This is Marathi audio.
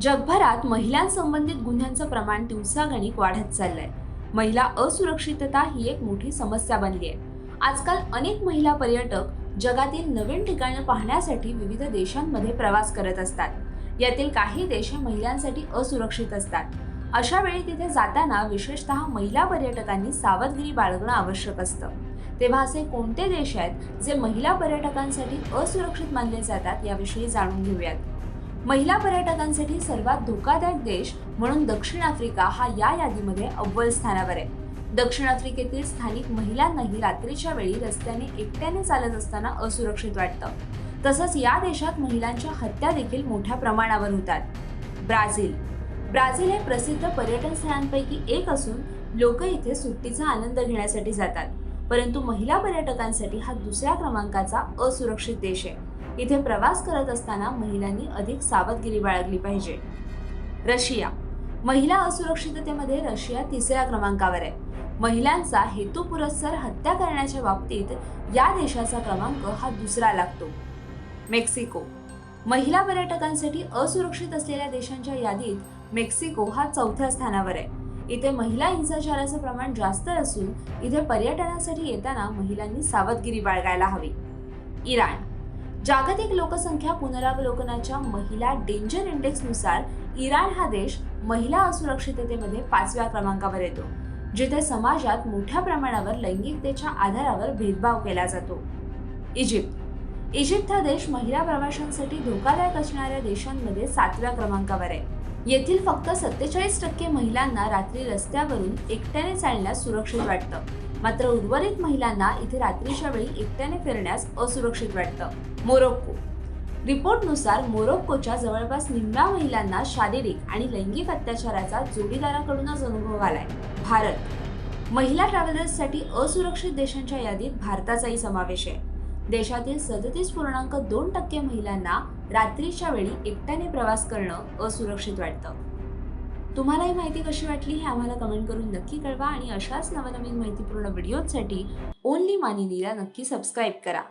जगभरात महिलांसंबंधित गुन्ह्यांचं प्रमाण दिवसागणिक वाढत चाललंय. महिला असुरक्षितता ही एक मोठी समस्या बनली आहे. आजकाल अनेक महिला पर्यटक जगातील नवीन ठिकाणं पाहण्यासाठी विविध देशांमध्ये प्रवास करत असतात. यातील काही देश महिलांसाठी असुरक्षित असतात. अशा वेळी तिथे जाताना विशेषतः महिला पर्यटकांनी सावधगिरी बाळगणं आवश्यक असतं. तेव्हा असे कोणते देश आहेत जे महिला पर्यटकांसाठी असुरक्षित मानले जातात याविषयी जाणून घेऊयात. महिला पर्यटकांसाठी सर्वात धोकादायक देश म्हणून दक्षिण आफ्रिका हा या यादीमध्ये अव्वल स्थानावर आहे. दक्षिण आफ्रिकेतील स्थानिक महिलांनाही रात्रीच्या वेळी रस्त्याने एकट्याने चालत असताना असुरक्षित वाटतं. तसंच या देशात महिलांच्या हत्या देखील मोठ्या प्रमाणावर होतात. ब्राझील. ब्राझील हे प्रसिद्ध पर्यटन स्थळांपैकी एक असून लोक इथे सुट्टीचा आनंद घेण्यासाठी जातात. परंतु महिला पर्यटकांसाठी हा दुसऱ्या क्रमांकाचा असुरक्षित देश आहे. इथे प्रवास करत असताना महिलांनी अधिक सावधगिरी बाळगली पाहिजे. रशिया. महिला असुरक्षिततेमध्ये रशिया तिसऱ्या क्रमांकावर आहे. महिलांचा हेतुपुरस्सर हत्या करण्याच्या बाबतीत या देशाचा क्रमांक हा दुसरा लागतो. मेक्सिको. महिला पर्यटकांसाठी असुरक्षित असलेल्या देशांच्या यादीत मेक्सिको हा चौथ्या स्थानावर आहे. इथे महिला हिंसाचाराचं प्रमाण जास्त असून इथे पर्यटनासाठी येताना महिलांनी सावधगिरी बाळगायला हवी. इराण. जागतिक लोकसंख्या पुनरावलोकनाच्या महिला डेंजर इंडेक्सनुसार इराण हा देश महिला असुरक्षिततेमध्ये पाचव्या क्रमांकावर येतो जिथे समाजात मोठ्या प्रमाणावर लैंगिकतेच्या आधारावर भेदभाव केला जातो. इजिप्त. इजिप्त हा देश महिला प्रवाशांसाठी धोकादायक असणाऱ्या देशांमध्ये सातव्या क्रमांकावर आहे. येथील फक्त सत्तेचाळीस टक्के महिलांना रात्री रस्त्यावरून एकट्याने चालण्यास सुरक्षित वाटतं. मात्र उर्वरित महिलांना इथे रात्रीच्या वेळी एकट्याने फिरण्यास असुरक्षित वाटतं. मोरोक्को. रिपोर्टनुसार मोरोक्कोच्या जवळपास निम्म्या महिलांना शारीरिक आणि लैंगिक अत्याचाराचा जोडीदाराकडूनच अनुभव आलाय. भारत. महिला ट्रॅव्हलर्ससाठी असुरक्षित देशांच्या यादीत भारताचाही समावेश आहे. देशातील सदतीस पूर्णांक दोन टक्के महिलांना रात्रीच्या वेळी एकट्याने प्रवास करणं असुरक्षित वाटतं. तुम्हाला ही माहिती कशी वाटली हे आम्हाला कमेंट करून नक्की कळवा आणि अशाच नवनवीन माहितीपूर्ण व्हिडिओजसाठी ओनली मानिनीला नक्की सबस्क्राईब करा.